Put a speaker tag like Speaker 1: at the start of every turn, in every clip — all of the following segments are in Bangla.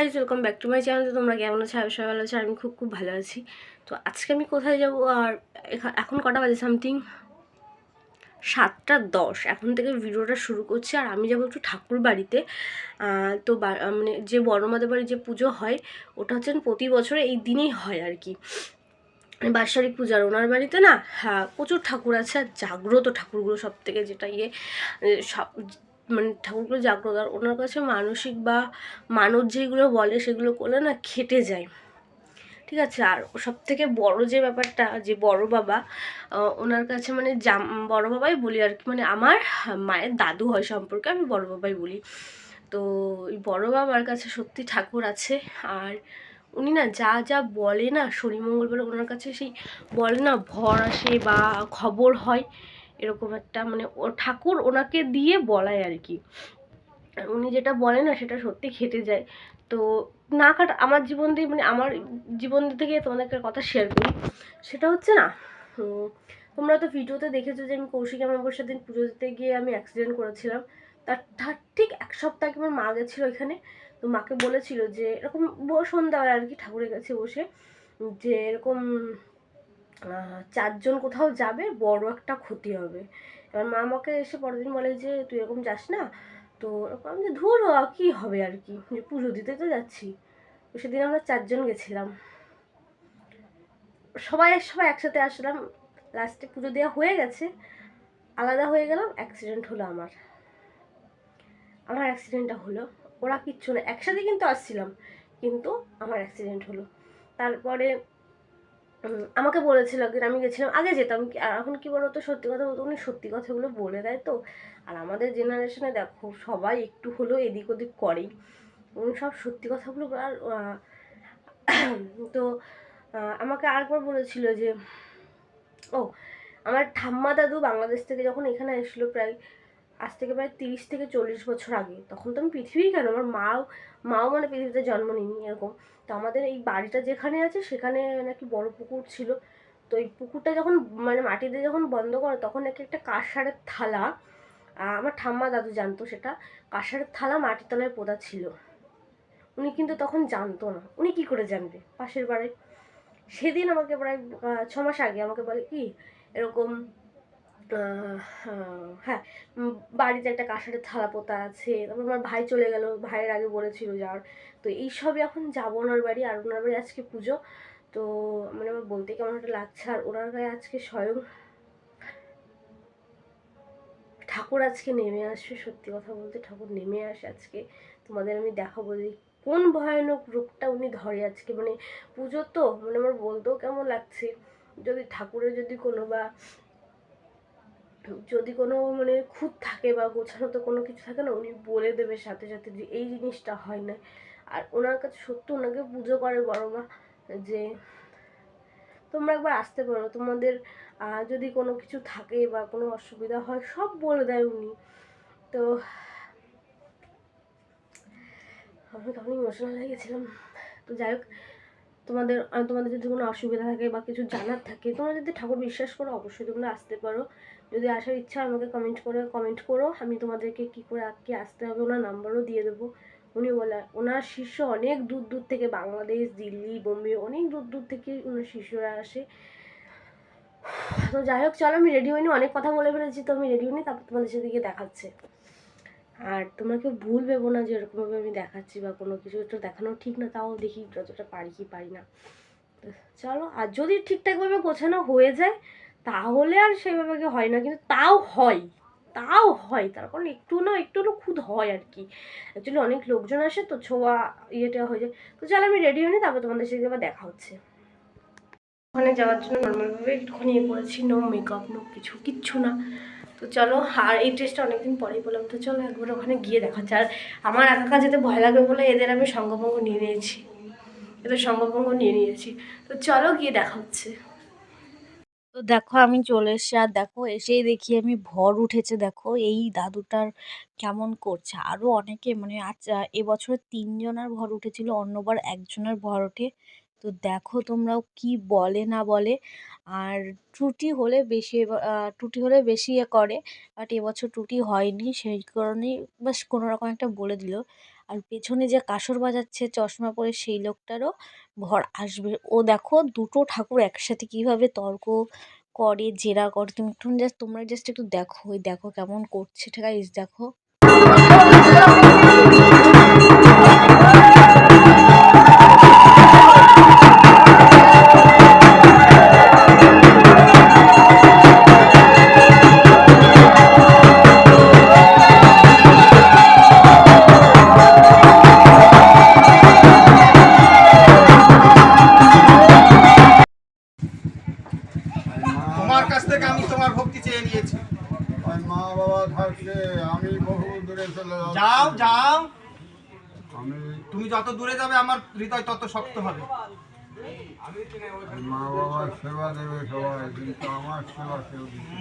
Speaker 1: Guys welcome back to my channel তো তোমরা কেমন আছো? সবাই ভালো আছি, আমি খুব খুব ভালো আছি। তো আজকে আমি কোথায় যাব? আর এখা- এখন কটা বাজে সামথিং সাতটা দশ। এখন থেকে ভিডিওটা শুরু করছি, আর আমি যাব একটু ঠাকুর বাড়িতে। তো মানে যে বড়মাদের বাড়ি যে পুজো হয়, ওটা হচ্ছে প্রতি বছরে এই দিনেই হয় আর কি। বাৎসরিক পূজার ওনার বাড়িতে না হ্যাঁ প্রচুর ঠাকুর আছে, আর জাগ্রত ঠাকুরগুলো সব থেকে যেটা ইয়ে সব মানে ঠাকুরগুলো জাগ্রত, আর ওনার কাছে মানসিক বা মানব যেগুলো বলে সেগুলো করলে না খেটে যায়। ঠিক আছে? আর সব থেকে বড় যে ব্যাপারটা, যে বড় বাবা ওনার কাছে মানে জাম, বড় বাবাই বলি আর কি। মানে আমার মায়ের দাদু হয় সম্পর্কে আমি বড় বাবাই বলি। তো ওই বড় বাবার কাছে সত্যি ঠাকুর আছে। আর উনি না যা যা বলে না শনি মঙ্গলবার ওনার কাছে সেই বলে না ভর আসে বা খবর হয়। এরকম একটা মানে ও ঠাকুর ওনাকে দিয়ে বলায় আর কি। উনি যেটা বলে না সেটা সত্যি খেটে যায়। তো না কাটা, আমার জীবন দিয়ে মানে আমার জীবন থেকে তোমাদের একটা কথা শেয়ার করি। সেটা হচ্ছে না তোমরা তো ভিডিওতে দেখেছ যে আমি কৌশিক অমাবস্যার দিন পুজো দিতে গিয়ে আমি অ্যাক্সিডেন্ট করেছিলাম। তার ঠিক এক সপ্তাহ আগে আমার মা গেছিল এখানে। তো মাকে বলেছিল যে, এরকম সন্ধ্যাবেলা আর কি ঠাকুরের কাছে বসে যে এরকম চারজন কোথাও যাবে, বড় একটা ক্ষতি হবে। এবার মা আমাকে এসে পরের দিন বলে যে, তুই এরকম যাস না? তো এরকম যে, ধুর কি হবে আর কি? যে, পুজো দিতে তো যাচ্ছি। তো সেদিন আমরা চারজন গেছিলাম। সবাই সবাই একসাথে আসলাম। লাস্টে পুজো দেওয়া হয়ে গেছে। আলাদা হয়ে গেলাম অ্যাক্সিডেন্ট হলো আমার। আমার অ্যাক্সিডেন্টটা হলো। ওরা কিচ্ছু না, একসাথে কিন্তু আসছিলাম, কিন্তু আমার অ্যাক্সিডেন্ট হলো। তারপরে আমাকে বলেছিল একদিন আমি গেছিলাম, আগে যেতাম এখন কি বলতো, সত্যি কথা বলতে উনি সত্যি কথাগুলো বলে দেয় তো। আর আমাদের জেনারেশনে দেখো, সবাই একটু হলেও এদিক ওদিক করেই। উনি সব সত্যি কথাগুলো আর তো আমাকে আরেকবার বলেছিল যে, ও, আমার ঠাম্মা দাদু বাংলাদেশ থেকে যখন এখানে এসেছিল প্রায় আজ থেকে প্রায় তিরিশ থেকে চল্লিশ বছর আগে। তখন তো আমি পৃথিবী কেন? আমার মাও মাও মানে পৃথিবীতে জন্ম নিইনি এরকম। তো আমাদের এই বাড়িটা যেখানে আছে, সেখানে নাকি বড় পুকুর ছিল। তো এই পুকুরটা যখন মানে মাটিতে যখন বন্ধ করে, তখন নাকি একটা কাঁসারের থালা আমার ঠাম্মা দাদু জানতো সেটা। কাঁসারের থালা মাটির তলায় পোতা ছিল। উনি কিন্তু তখন জানতো না। উনি কি করে জানবে? পাশের বাড়ি সেদিন আমাকে প্রায় ছ মাস আগে আমাকে বলে কি, এরকম হ্যাঁ বাড়িতে একটা কাঁসারের থালা পোতা আছে, তারপর আমার ভাই চলে গেল, ভাইয়ের আগে বলেছিল যাওয়ার। তো এইসব এখন যাব ওনার বাড়ি, আর ওনার বাড়ি আজকে পুজো। তো মানে আমার বলতে কেমন একটা লাগছে, আর ওনার গায়ে আজকে স্বয়ং ঠাকুর আজকে নেমে আসবে, সত্যি কথা বলতে ঠাকুর নেমে আসে আজকে। তোমাদের আমি দেখাবো যে কোন ভয়ানক রূপটা উনি ধরে আজকে। মানে পুজো তো মানে আমার বলতেও কেমন লাগছে, যদি ঠাকুরের যদি কোনো বা যদি কোনো মানে খুঁত থাকে বা গোছানো তো কোনো কিছু থাকে না, উনি বলে দেবে সাথে সাথে যে এই জিনিসটা হয় না আর ওনার কাছে সত্যি, ওনাকে পুজো করে বড় মা, যে তোমরা একবার আসতে পারো। তোমাদের যদি কোনো কিছু থাকে বা কোনো অসুবিধা হয়, সব বলে দেয় উনি। তো আমি তখন ইমোশনাল হয়ে গেছিলাম। তো যাই হোক, তোমাদের তোমাদের যদি কোনো অসুবিধা থাকে বা কিছু জানার থাকে, তোমরা যদি ঠাকুর বিশ্বাস করো, অবশ্যই তোমরা আসতে পারো। যদি আসার ইচ্ছা আমাকে কমেন্ট করে কমেন্ট করো। আমি তোমাদেরকে কী করে কি আসতে হবে, ওনার নাম্বারও দিয়ে দেবো। উনি বলে, ওনার শিষ্য অনেক দূর দূর থেকে বাংলাদেশ, দিল্লি, বোম্বে, অনেক দূর দূর থেকে ওনার শিষ্যরা আসে। তো যাই হোক, চলো, আমি রেডি হইনি, অনেক কথা বলে ফেলেছি, তো আমি রেডি হইনি, তারপর তোমাদের সাথে গিয়ে দেখাচ্ছে। আর তোমরা কেউ ভুল ভেবো না যে এরকমভাবে আমি দেখাচ্ছি বা কোনো কিছু একটু দেখানো ঠিক না, তাও দেখি যতটা পারি কি পারি না। চলো, আর যদি ঠিকঠাকভাবে গোছানো হয়ে যায় তাহলে আর সেভাবে কি হয় না, কিন্তু তাও হয় তাও হয়। তার কারণ একটু না একটু না খুদ হয় আর কি। অ্যাকচুয়ালি অনেক লোকজন আসে তো ছোঁয়া ইয়েটা হয়ে যায়। তো চলো আমি রেডি হইনি তারপর তোমাদের সাথে আবার দেখা হচ্ছে। ওখানে যাওয়ার জন্য নর্মালভাবে একটুখানি ইয়ে করেছি নো মেকআপ নো কিছু, কিচ্ছু না। তো চলো, আর এই ড্রেসটা অনেকদিন পরেই বললাম তো চলো একবার ওখানে গিয়ে দেখাচ্ছে। আর আমার একা যেতে ভয় লাগবে বলে এদের আমি সঙ্গভঙ্গ নিয়ে নিয়েছি। এদের সঙ্গভঙ্গ নিয়ে নিয়েছি। তো চলো গিয়ে দেখা হচ্ছে।
Speaker 2: তো দেখো আমি চলে এসেছি। আর দেখো এসেই দেখি আমি ভর উঠেছে দেখো এই দাদুটার কেমন করছে। আরও অনেকে মানে আজ এবছর তিনজনের ভর উঠেছিল, অন্যবার একজনের ভর ওঠে। তো দেখো তোমরাও কি বলে না বলে। আর ত্রুটি হলে বেশি ত্রুটি হলে বেশি ইয়ে করে। বাট এবছর ত্রুটি হয়নি, সেই কারণেই বাস কোনো রকম একটা বলে দিল। আর পেছনে যে কাসর বাজাচ্ছে, চশমা পরে সেই লোকটারও ভর আসবে। ও দেখো দুটো ঠাকুর একসাথে কীভাবে তর্ক করে, জেরা করে। তুমি একটু জাস্ট, তোমরা জাস্ট একটু দেখো, ওই দেখো কেমন করছে। আছে দেখো।
Speaker 3: দূরে
Speaker 4: যাবে আমার হৃদয় তত শক্ত হবে।
Speaker 3: মা বাবার সেবা দেবে সবাই কিন্তু আমার সেবা কেউ দিতে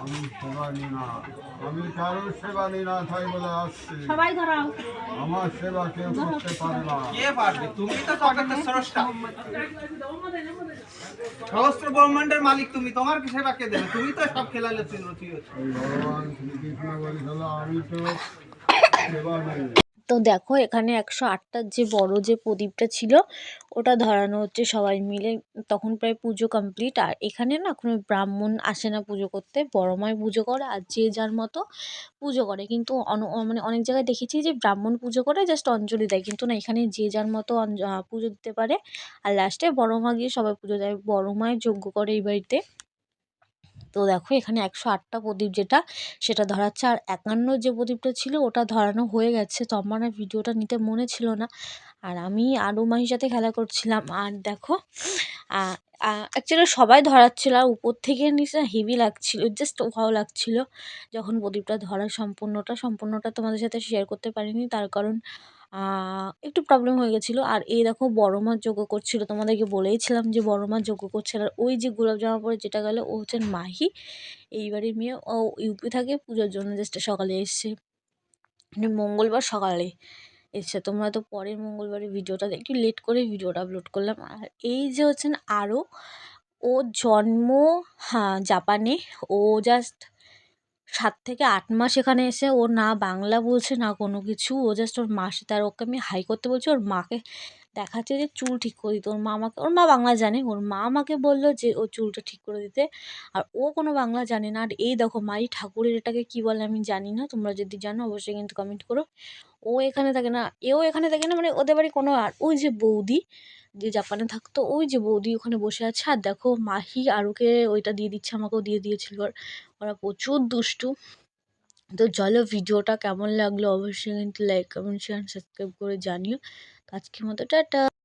Speaker 3: আমি সেবা নিই না। আমি কারোর সেবা নিই না তাই বলে আসছি।
Speaker 5: সবাই ধরাও
Speaker 3: আমার সেবা কেউ করতে পারে না।
Speaker 4: কে পারবে? তুমি তো জগতের স্রষ্টা। সহস্র ব্রহ্মাণ্ডের মালিক তুমি তোমার কি সেবা কে দেবে? তুমি তো সব খেলালে
Speaker 3: ভগবান শ্রীকৃষ্ণ বলেছিল আমি তো সেবা নেই।
Speaker 2: তো দেখো এখানে একশো আটটার যে বড় যে প্রদীপটা ছিল, ওটা ধরানো হচ্ছে সবাই মিলে। তখন প্রায় পুজো কমপ্লিট আর এখানে না কোনো ব্রাহ্মণ আসে না পুজো করতে। বড় মাই পুজো করে আর যে যার মতো পুজো করে। কিন্তু অন- মানে অনেক জায়গায় দেখেছি যে ব্রাহ্মণ পুজো করে জাস্ট অঞ্জলি দেয়। কিন্তু না এখানে যে যার মতো পুজো দিতে পারে। আর লাস্টে বড় মা গিয়ে সবাই পুজো দেয়। বড় মায়ের যজ্ঞ করে এই বাড়িতে। তো দেখো এখানে একশো আটটা প্রদীপ যেটা, সেটা ধরাচ্ছে। আর একান্ন যে প্রদীপটা ছিল, ওটা ধরানো হয়ে গেছে। তো আমার ভিডিওটা নিতে মনে ছিল না। আর আমি আরু মাহির সাথে খেলা করছিলাম। আর দেখো অ্যাকচুয়ালি সবাই ধরাচ্ছিল। আর উপর থেকে নিচে হেভি লাগছিল জাস্ট ভালো লাগছিল। যখন প্রদীপটা ধরা সম্পূর্ণটা সম্পূর্ণটা তোমাদের সাথে শেয়ার করতে পারিনি, তার কারণ একটু প্রবলেম হয়ে গেছিল। আর এই দেখো বড় মা যোগ্য করছিল, তোমাদেরকে বলেইছিলাম যে বড় মা যোগ্য করছে আর ওই যে গোলাপ জামা পরে যেটা গেল, ও হচ্ছেন মাহি। এই বাড়ির মেয়ে, ও ইউপি থাকে, পুজোর জন্য জাস্ট সকালে এসছে। মানে মঙ্গলবার সকালে এসছে। তোমরা তো পরের মঙ্গলবারে ভিডিওটা একটু লেট করে ভিডিওটা আপলোড করলাম। আর এই যে হচ্ছেন আরও, ও জন্ম হ্যাঁ জাপানে। ও জাস্ট সাত থেকে আট মাস এখানে এসে ও না বাংলা বলছে, না কোনো কিছু। ও জাস্ট ওর মার সাথে আর ওকে আমি হাই করতে বলছি, ওর মাকে দেখাচ্ছে যে চুল ঠিক করে দিতে। ওর মা আমাকে, ওর মা বাংলা জানে, ওর মা আমাকে বলল যে ও চুলটা ঠিক করে দিতে। আর ও কোনো বাংলা জানে না। আর এই দেখো, মাই ঠাকুরের এটাকে কী বলে আমি জানি না, তোমরা যদি জানো অবশ্যই কিন্তু কমেন্ট করো। ও এখানে থাকে না, এও এখানে থাকে না মানে ওদের বাড়ি কোনো, আর ওই যে বৌদি যে জাপানে থাকতো, ওই যে বৌদি ওখানে বসে আছে। আর দেখো, মাহি আর ওকে ওইটা দিয়ে দিচ্ছে, আমাকেও দিয়ে দিয়েছিল। আর ওরা প্রচুর দুষ্টু। তো চলো ভিডিওটা কেমন লাগল, অবশ্যই কিন্তু লাইক কমেন্ট শেয়ার সাবস্ক্রাইব করে জানিও। আজকের মতো, টাটা!